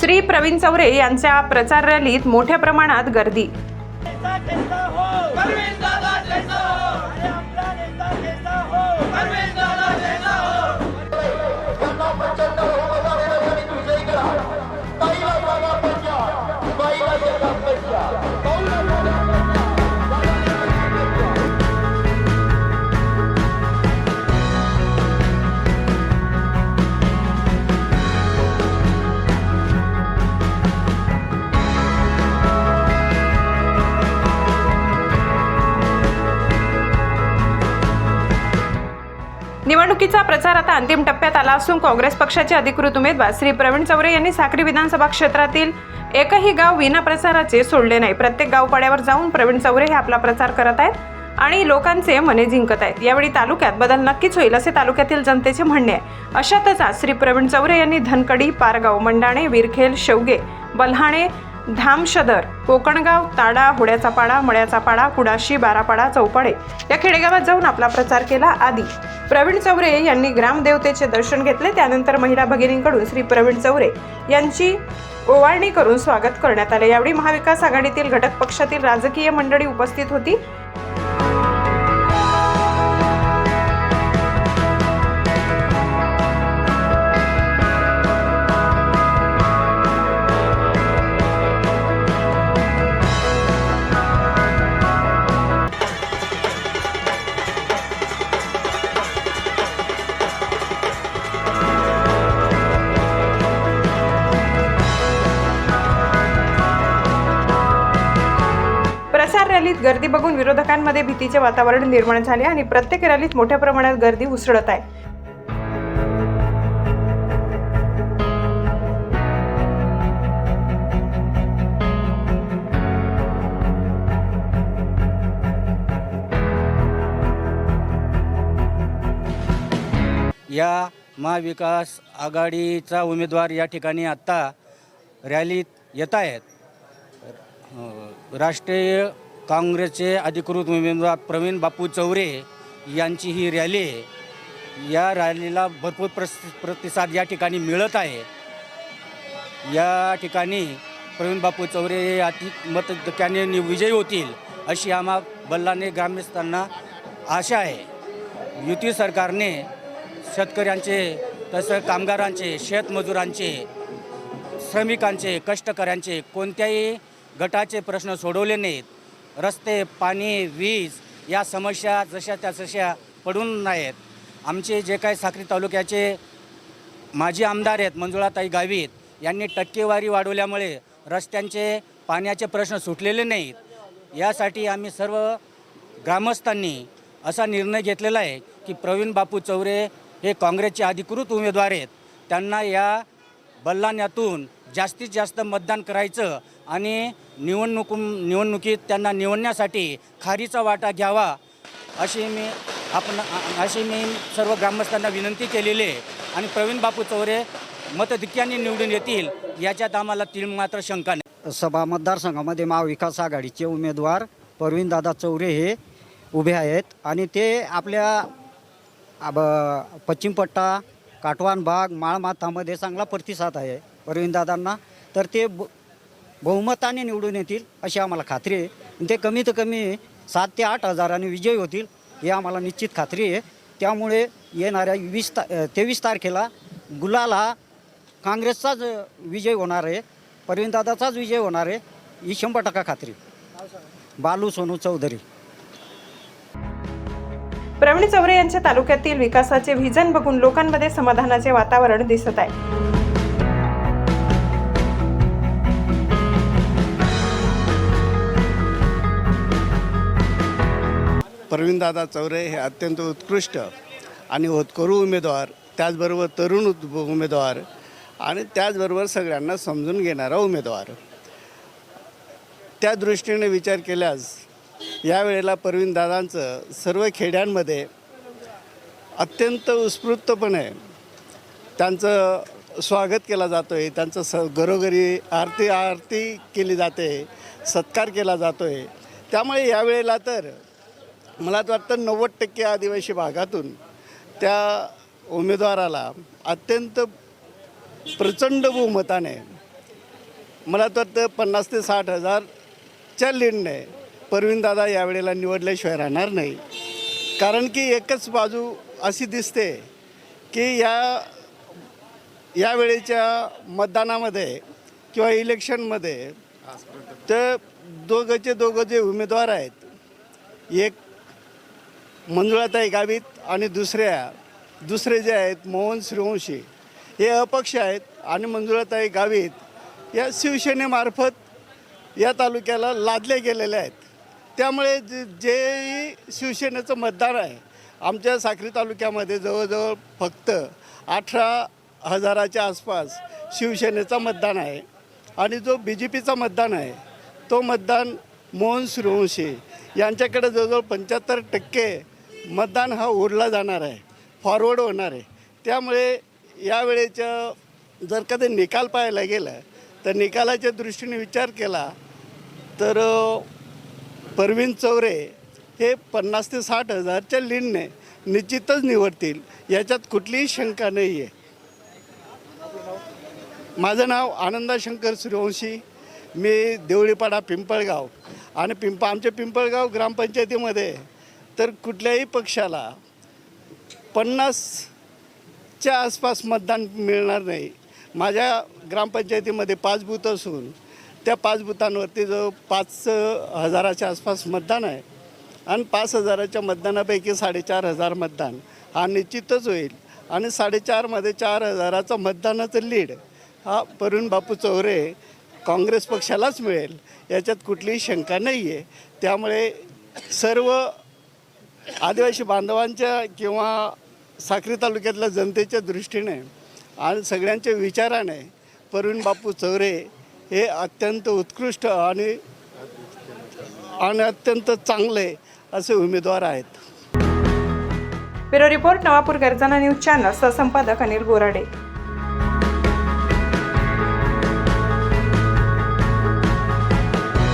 श्री प्रवीण चौरे यांच्या प्रचार रॅलीत मोठ्या प्रमाणात गर्दी. निवडणुकीचा प्रचार आता अंतिम टप्प्यात आला असून काँग्रेस पक्षाचे अधिकृत उमेदवार श्री प्रवीण चौरे यांनी साक्री विधानसभा क्षेत्रातील एकही गाव विना प्रचाराचे सोडले नाही. प्रत्येक गावपाड्यावर जाऊन प्रवीण चौरे हे आपला प्रचार करत आहेत आणि लोकांचे मने जिंकत आहेत. यावेळी तालुक्यात बदल नक्कीच होईल असे तालुक्यातील जनतेचे म्हणणे आहे. अशातच आज श्री प्रवीण चौरे यांनी धनकडी पारगाव मंडाणे विरखेल शेवगे बल्हाणे धामशदर कोकणगाव ताडा होड्याचा पाडा मळ्याचा पाडा कुडाशी बारापाडा चौपाडे या खेडेगावात जाऊन आपला प्रचार केला आदी प्रवीण चौरे यांनी ग्रामदेवतेचे दर्शन घेतले त्यानंतर महिला भगिनींकडून श्री प्रवीण चौरे यांची ओवाळणी करून स्वागत करण्यात आले. यावेळी महाविकास आघाडीतील घटक पक्षातील राजकीय मंडळी उपस्थित होती. रॅलीत गर्दी बघून विरोधकांमध्ये भीतीचे वातावरण निर्माण झाले आणि प्रत्येक रॅलीत मोठ्या प्रमाणात गर्दी उसळत आहे. या महाविकास आघाडीचा उमेदवार या ठिकाणी आत्ता रॅलीत येत आहेत. राष्ट्रीय काँग्रेसचे अधिकृत उमेदवार प्रवीण बापू चौरे यांची ही रॅली आहे. या रॅलीला भरपूर प्रस प्रतिसाद या ठिकाणी मिळत आहे. या ठिकाणी प्रवीण बापू चौरे हे अति मतक्याने विजयी होतील अशी आम्हा बल्लाने ग्रामस्थांना आशा आहे. युती सरकारने शेतकऱ्यांचे तसं कामगारांचे शेतमजुरांचे श्रमिकांचे कष्टकऱ्यांचे कोणत्याही गटाचे प्रश्न सोडवले नाहीत. रस्ते पाणी वीज या समस्या जशा त्या तशा पडून नाहीत. आमचे जे काही साक्री तालुक्याचे माजी आमदार आहेत मंजुळाताई गावित यांनी टक्केवारी वाढवल्यामुळे रस्त्यांचे पाण्याचे प्रश्न सुटलेले नाहीत. यासाठी आम्ही सर्व ग्रामस्थांनी असा निर्णय घेतलेला आहे की प्रवीण बापू चौरे हे काँग्रेसचे अधिकृत उमेदवार आहेत. त्यांना या बल्लाण्यातून जास्तीत जास्त मतदान करायचं आणि निवडणूक निवडणुकीत त्यांना निवडण्यासाठी खारीचा वाटा घ्यावा अशी मी आपण अशी मी सर्व ग्रामस्थांना विनंती केलेली आहे. आणि प्रवीण बापू चौरे मतधिक्याने निवडून येतील याच्यात आम्हाला तीन मात्र शंका नाही. सभा मतदारसंघामध्ये महाविकास आघाडीचे उमेदवार प्रवीणदादा चौरे हे उभे आहेत. आणि ते आपल्या पश्चिमपट्टा काटवान भाग माळमाथामध्ये चांगला प्रतिसाद आहे परवीनदादांना तर ते ब बहुमताने निवडून येतील अशी आम्हाला खात्री आहे. आणि ते कमीत कमी सात ते आठ हजाराने विजयी होतील हे आम्हाला निश्चित खात्री आहे. त्यामुळे येणाऱ्या वीस ता तेवीस तारखेला गुलाल हा काँग्रेसचाच विजय होणार आहे. परवीनदादाचाच विजय होणार आहे. ही शंभर टक्का खात्री बालू सोनू चौधरी. प्रवीण चौरे यांच्या तालुक्यातील विकासाचे व्हिजन बघून लोकांमध्ये समाधानाचे वातावरण दिसत आहे. प्रवीणदादा चौरे हे अत्यंत उत्कृष्ट आणि होतकरू उमेदवार त्याचबरोबर तरुण उत- उमेदवार आणि त्याचबरोबर सगळ्यांना समजून घेणारा उमेदवार. त्या दृष्टीने विचार केल्यास यावेळेला प्रवीणदादांचं सर्व खेड्यांमध्ये अत्यंत उत्स्फूर्तपणे त्यांचं स्वागत केला जातो आहे त्यांचं स घरोघरी आरती आरती केली जाते सत्कार केला जातो आहे त्यामुळे यावेळेला तर मला तर वाटतं नव्वद टक्के आदिवासी भागातून त्या उमेदवाराला अत्यंत प्रचंड बहुमताने मला तर वाटतं पन्नास ते साठ हजारच्या लीडने परवीनदादा यावेळेला निवडल्याशिवाय राहणार नाही. कारण की एकच बाजू अशी दिसते की या यावेळेच्या मतदानामध्ये किंवा इलेक्शनमध्ये तर दोघंचे दोघं जे उमेदवार आहेत एक मंजुळाताई गावित आणि दुसऱ्या दुसरे जे आहेत मोहन श्रीवंशी हे अपक्ष आहेत आणि मंजुळाताई गावित या शिवसेनेमार्फत या तालुक्याला लादले गेलेले आहेत. त्यामुळे जे जे शिवसेनेचं मतदान आहे आमच्या साक्री तालुक्यामध्ये जवळजवळ फक्त अठरा हजाराच्या आसपास शिवसेनेचा मतदान आहे आणि जो बी जे पीचा मतदान आहे तो मतदान मोहन सूर्यवंशी यांच्याकडे जवळजवळ पंच्याहत्तर टक्के मतदान हा ओढला जाणार आहे. फॉरवर्ड होणार आहे. त्यामुळे यावेळेच्या जर कधी निकाल पाहायला गेलं तर निकालाच्या दृष्टीने विचार केला तर परवीन चौरे हे पन्नास ते साठ हजारच्या लीडने निश्चितच निवडतील. याच्यात कुठलीही शंका नाही आहे माझं नाव आनंदा शंकर सूर्यवंशी. मी देवळीपाडा पिंपळगाव. आणि पिंप आमच्या पिंपळगाव ग्रामपंचायतीमध्ये तर कुठल्याही पक्षाला पन्नासच्या आसपास मतदान मिळणार नाही. माझ्या ग्रामपंचायतीमध्ये पाच बूथ असून त्या पाच बुथांवरती जो पाच हजाराच्या आसपास मतदान आहे. आणि पाच हजाराच्या मतदानापैकी साडेचार हजार मतदान हा निश्चितच होईल. आणि साडेचारमध्ये चार हजाराचं मतदानाचं लीड हा परुण बापू चौरे काँग्रेस पक्षालाच मिळेल. याच्यात कुठलीही शंका नाही आहे त्यामुळे सर्व आदिवासी बांधवांच्या किंवा साक्री तालुक्यातल्या जनतेच्या दृष्टीने आणि सगळ्यांच्या विचाराने प्रवीण बापू चौरे हे अत्यंत उत्कृष्ट आणि आणि अत्यंत चांगले असे उमेदवार आहेत. Bureau report Navapur Garjana news channel सहसंपादक Anil Borade.